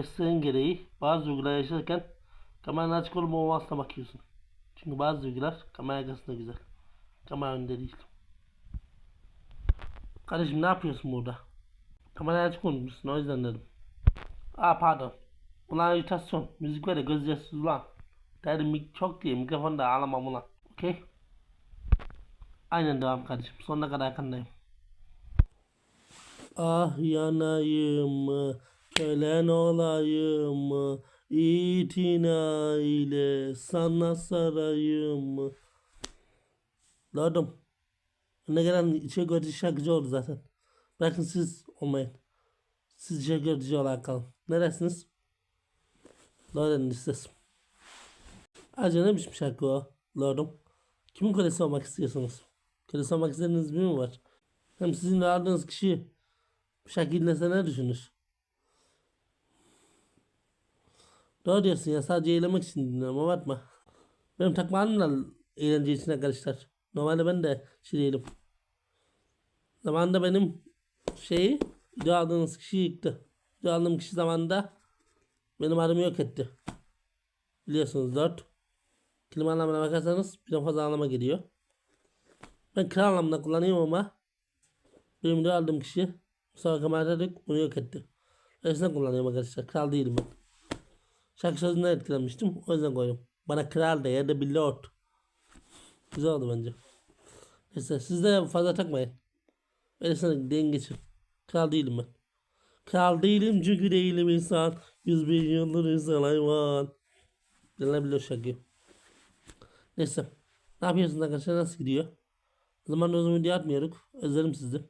mesleğin gereği bazı duygular yaşarken kameranın açık olup olmazsa bakıyorsun. Çünkü bazı duygular kamera arkasında güzel. Kamera önünde değil. Kardeşim ne yapıyorsun burada? Kamerayı açık unutmuşsun o yüzden dedim. Aa pardon. Ulan ajitasyon. Müzik ya göz yaşsız ulan. Dedim mik çok diye mikrofonda ağlamam ulan. Okey? Aynen devam kardeşim. Sonuna kadar arkandayım. Ah yanayım? Kölen olayım? İtina ile sana sarayım? Lordum. Ne gelen içe görücü şarkıcı oldu zaten. Bırakın siz olmayın. Siz içe görücü olarak kalın. Neresiniz? Lord'un listesi. Ayrıca ne biçim şarkı o? Lordum. Kimin kölesi olmak istiyorsunuz? Kölesi olmak istediğiniz biri mi var? Hem sizin aradığınız kişi dinlese ne düşünür? Doğru diyorsun ya sadece eğlenmek için dinliyorum abartma. Benim takmağım da eğlence içine karışlar. Normalde ben de şey değilim. Zamanında benim şeyi video aldığınız kişi yıktı. Video aldığım kişi zamanında benim adımı yok etti. Biliyorsunuz 4. Kelime anlamına bakarsanız birden fazla anlama geliyor. Ben kral anlamında kullanıyorum ama benim video aldığım kişi sonra kamerada bunu yok etti. Öylesine kullanıyorum arkadaşlar. Kral değilim ben. Şarkı sözünden etkilenmiştim. O yüzden koydum. Bana kral de ya da bir lord. Güzel oldu bence. Neyse siz de fazla takmayın. Öylesine deyin geçin. Kral değilim ben. Kral değilim çünkü değilim insan. Yüz yıldır insan hayvan. Denilebilir şarkı. Neyse. Ne yapıyorsunuz arkadaşlar? Nasıl gidiyor? O zaman uzun video atmıyorduk. Özledim sizi.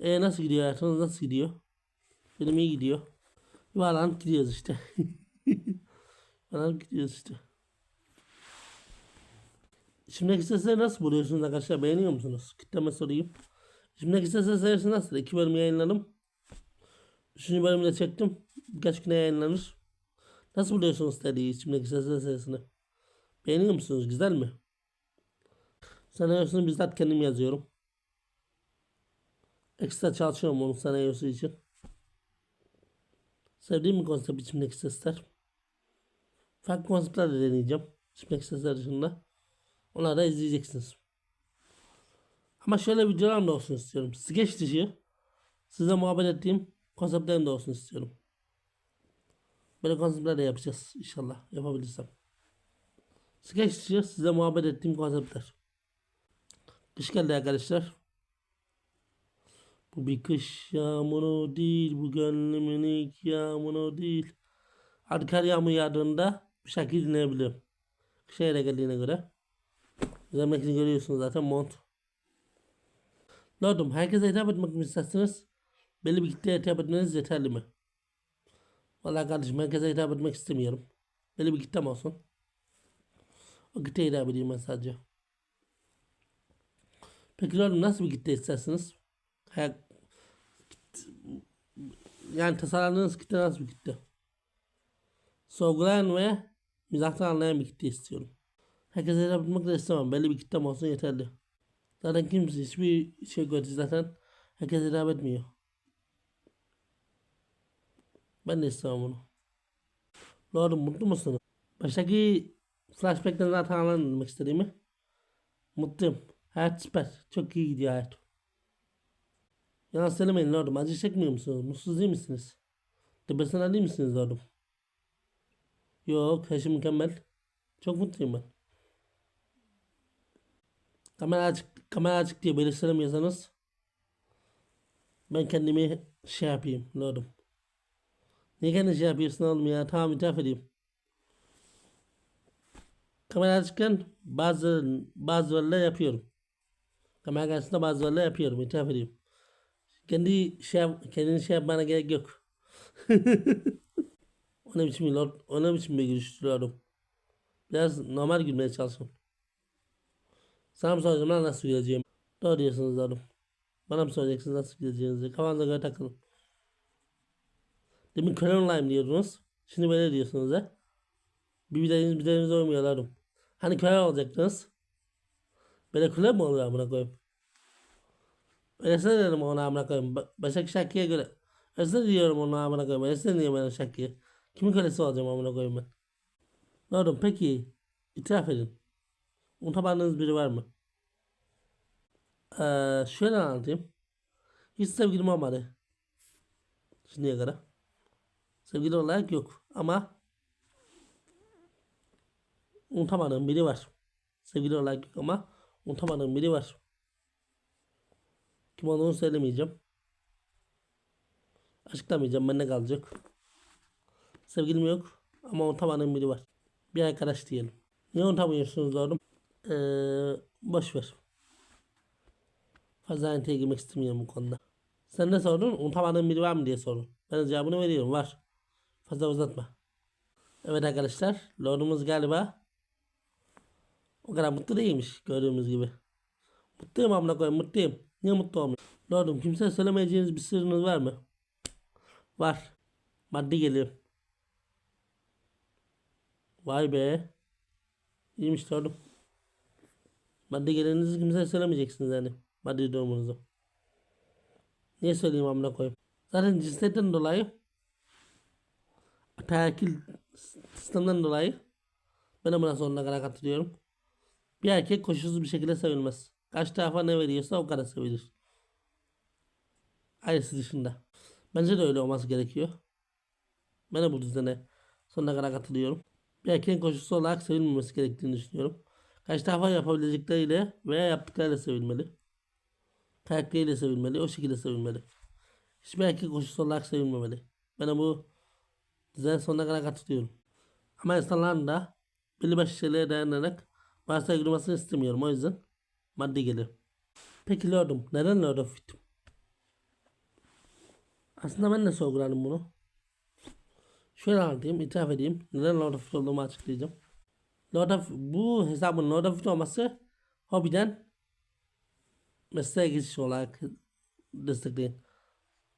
E nasıl gidiyor hayatınız? Nasıl gidiyor? Benim iyi gidiyor. Yuvarlanıp gidiyoruz işte. Yuvarlanıp gidiyoruz işte. Şimdiki sesleri nasıl buluyorsunuz arkadaşlar? Beğeniyor musunuz? Kitleme sorayım. Şimdiki sesler serisi nasıl? İki bölüm yayınladım. Üçüncü bölümü de çektim. Birkaç güne yayınlanır. Nasıl buluyorsunuz seriyi? Şimdiki sesler serisini? Beğeniyor musunuz? Güzel mi? Senaryosunu bizzat kendim yazıyorum. Ekstra çalışıyorum onun senaryosu için. Sevdiğim bir konsept içimdeki sesler. Farklı konseptler de deneyeceğim. İçimdeki sesler dışında. Onları da izleyeceksiniz. Ama şöyle videolarım da olsun istiyorum. Skeç dışı size muhabbet ettiğim konseptlerim de olsun istiyorum. Böyle konseptler de yapacağız inşallah yapabilirsem. Skeç dışı size muhabbet ettiğim konseptler. Kış geldi arkadaşlar. Bu bir kış yağmuru değil, bu gönlümün ilk yağmuru değil. Hadi kar yağmur yağdığında bir şarkı dinleyebiliyorum. Kışa yere geldiğine göre. Üzerindekini görüyorsunuz zaten mont. Lordum herkese hitap etmek mi istersiniz? Belli bir kitleye hitap etmeniz yeterli mi? Vallahi kardeşim herkese hitap etmek istemiyorum. Belli bir kitlem olsun. O kitleye hitap edeyim ben sadece. Peki Lordum nasıl bir kitle istersiniz? Hayal... Yani tasarladığınız kitle nasıl bir kitle? Sorgulayan ve mizahtan anlayan bir kitle istiyorum. Herkese etmek de istemem. Belli bir kitlem olsun yeterli. Zaten kimse hiçbir şey gördü zaten. Herkese hitap etmiyor. Ben de istemem bunu. Lordum mutlu musunuz? Baştaki flashback'ten zaten anlamak istediğimi. Mutluyum. Hayat süper. Çok iyi gidiyor hayat. Yalan söylemeyin Lordum. Acı çekmiyor musunuz? Mutsuz değil misiniz? Depresyon değil misiniz Lordum? Yok. Her şey mükemmel. Çok mutluyum ben. Kamera açık, kamera açık diye böyle söylemiyorsanız ben kendimi şey yapayım Lordum. Niye kendin şey yapıyorsun oğlum ya? Tamam itiraf edeyim. Kamera açıkken bazı bazı yapıyorum. Kamera karşısında bazı yapıyorum itiraf edeyim. Kendi şey yap, kendini şey yapmana gerek yok. o ne biçim lord, o ne biçim bir gülüştür Lordum. Biraz normal gülmeye çalışın. Sana mı soracağım lan nasıl gideceğim? Doğru diyorsunuz oğlum. Bana mı soracaksınız nasıl gideceğinizi? Kafanıza göre takılın. Demin online diyordunuz. Şimdi böyle diyorsunuz ha. Bir bileriniz bileriniz olmuyor oğlum. Hani köle olacaktınız. Böyle köle mi oluyor amına koyayım? Öyle söyledim ona amına koyayım. Ba- Başka şarkıya göre. Esne diyorum onu amına koyayım. Esne niye bana şakki? Kimin kölesi olacağım amına koyayım ben? Lordum peki itiraf edin. Unutamadığınız biri var mı? Ee, şöyle anlatayım. Hiç sevgilim olmadı. Şimdiye kadar. Sevgili olarak yok. Ama unutamadığım biri var. Sevgili olarak yok ama unutamadığım biri var. Kim olduğunu söylemeyeceğim. Açıklamayacağım. Bende kalacak. Sevgilim yok ama unutamadığım biri var. Bir arkadaş diyelim. Niye unutamıyorsunuz oğlum? Ee, boş ver. Fazla ayrıntıya girmek istemiyorum bu konuda. Sen ne sordun? Unutamadığın biri var mı diye sordun. Ben cevabını veriyorum. Var. Fazla uzatma. Evet arkadaşlar. Lordumuz galiba o kadar mutlu değilmiş gördüğümüz gibi. Mutluyum amına koyayım mutluyum. Niye mutlu olmuyor? Lordum kimseye söylemeyeceğiniz bir sırrınız var mı? Var. Maddi gelir. Vay be. İyiymiş lordum. Maddi gelirinizi kimseye söylemeyeceksiniz yani. Maddi durumunuzu. Niye söyleyeyim amına koyayım? Zaten cinsiyetten dolayı ataerkil sistemden dolayı ben de buna sonuna kadar katılıyorum. Bir erkek koşulsuz bir şekilde sevilmez. Kaç ne veriyorsa o kadar sevilir. Ailesi dışında. Bence de öyle olması gerekiyor. Ben de bu düzene sonuna kadar katılıyorum. Bir erkeğin koşulsuz olarak sevilmemesi gerektiğini düşünüyorum. Kaç tarafa yapabilecekleriyle veya yaptıklarıyla sevilmeli. Karakteriyle sevilmeli. O şekilde sevilmeli. Hiçbir erkek koşulsuz olarak sevilmemeli. Ben de bu düzen sonuna kadar katılıyorum. Ama insanların da belli başlı şeylere dayanarak varsa durmasını istemiyorum. O yüzden maddi gelir. Peki Lordum neden Lord of Fit? Aslında ben de sorguladım bunu. Şöyle anlatayım, itiraf edeyim. Neden Lord of Fit olduğumu açıklayacağım. Lord of, bu hesabın Lord of Fit olması hobiden mesleğe geçiş olarak destekleyin.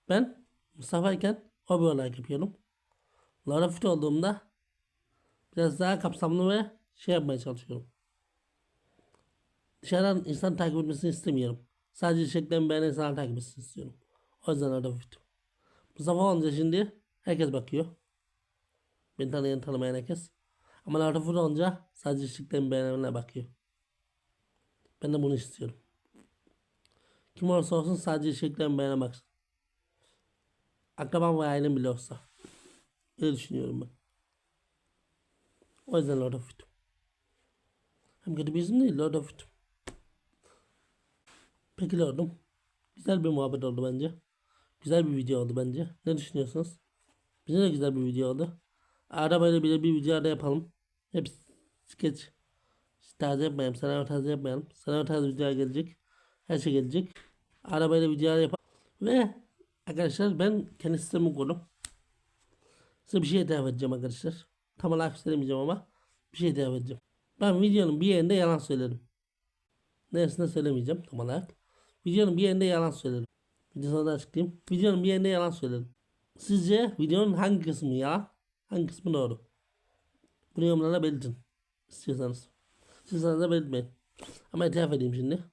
Ben Mustafa iken hobi olarak yapıyorum. Lord of Fit olduğumda biraz daha kapsamlı ve şey yapmaya çalışıyorum. Dışarıdan insan takip etmesini istemiyorum. Sadece içeriklerimi beğenen insanlar takip etsin istiyorum. O yüzden of Fit. Mustafa olunca şimdi herkes bakıyor. Beni tanıyan tanımayan herkes. Ama Fit olunca sadece içeriklerimi beğenenler bakıyor. Ben de bunu istiyorum. Kim olursa olsun sadece içeriklerimi beğene baksın. Akrabam ve ailem bile olsa. Öyle düşünüyorum ben. O yüzden Lord of It. Hem kötü bir isim değil Lord of It. Peki Lord'um. Güzel bir muhabbet oldu bence. Güzel bir video oldu bence. Ne düşünüyorsunuz? Bize de güzel bir video oldu. Arada böyle bile bir video da yapalım. Hep sketch tarzı yapmayalım. Senaryo tarzı yapmayalım. Senaryo tarzı videolar gelecek. Her şey gelecek. Arabayla videolar yapalım. Ve arkadaşlar ben kendi sistemi kurdum. Size bir şey itiraf edeceğim arkadaşlar. Tam olarak söylemeyeceğim ama bir şey itiraf edeceğim. Ben videonun bir yerinde yalan söyledim. Neresinde söylemeyeceğim tam olarak. Videonun bir yerinde yalan söyledim. Videosunu da açıklayayım. Videonun bir yerinde yalan söyledim. Sizce videonun hangi kısmı yalan? Hangi kısmı doğru? Bunu yorumlara belirtin. İstiyorsanız. İstiyorsanız da belirtmeyin. Ama itiraf edeyim şimdi.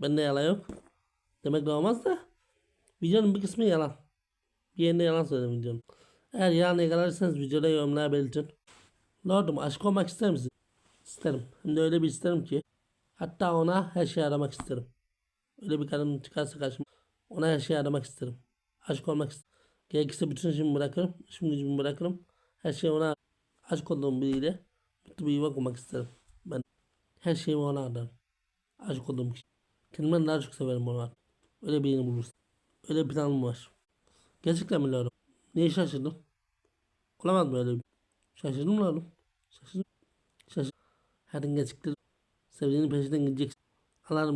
Bende yalan yok. Demek de olmaz da. Videonun bir kısmı yalan. Bir yerinde yalan söyledim videonun. Eğer yalan yakalarsanız videoda yorumlara belirtin. Lordum aşık olmak ister misin? İsterim. Hem de öyle bir isterim ki. Hatta ona her şeyi aramak isterim. Öyle bir kadın çıkarsa karşıma. Ona her şeyi aramak isterim. Aşık olmak isterim. Gerekirse bütün işimi bırakırım. İşim gücümü bırakırım. Her şeyi ona aşık olduğum biriyle mutlu bir yuva kurmak isterim. Ben her şeyimi ona adarım. Aşık olduğum kişi. Kendimden daha çok severim onu. Öyle birini bulursun. Öyle bir planım var. Gerçekten mi Lordum? Niye şaşırdın? Olamaz mı öyle bir? Şaşırdım Lordum. Şaşırdım. Şaşırdım. Her gün gerçekten sevdiğinin peşinden gideceksin. Anlarım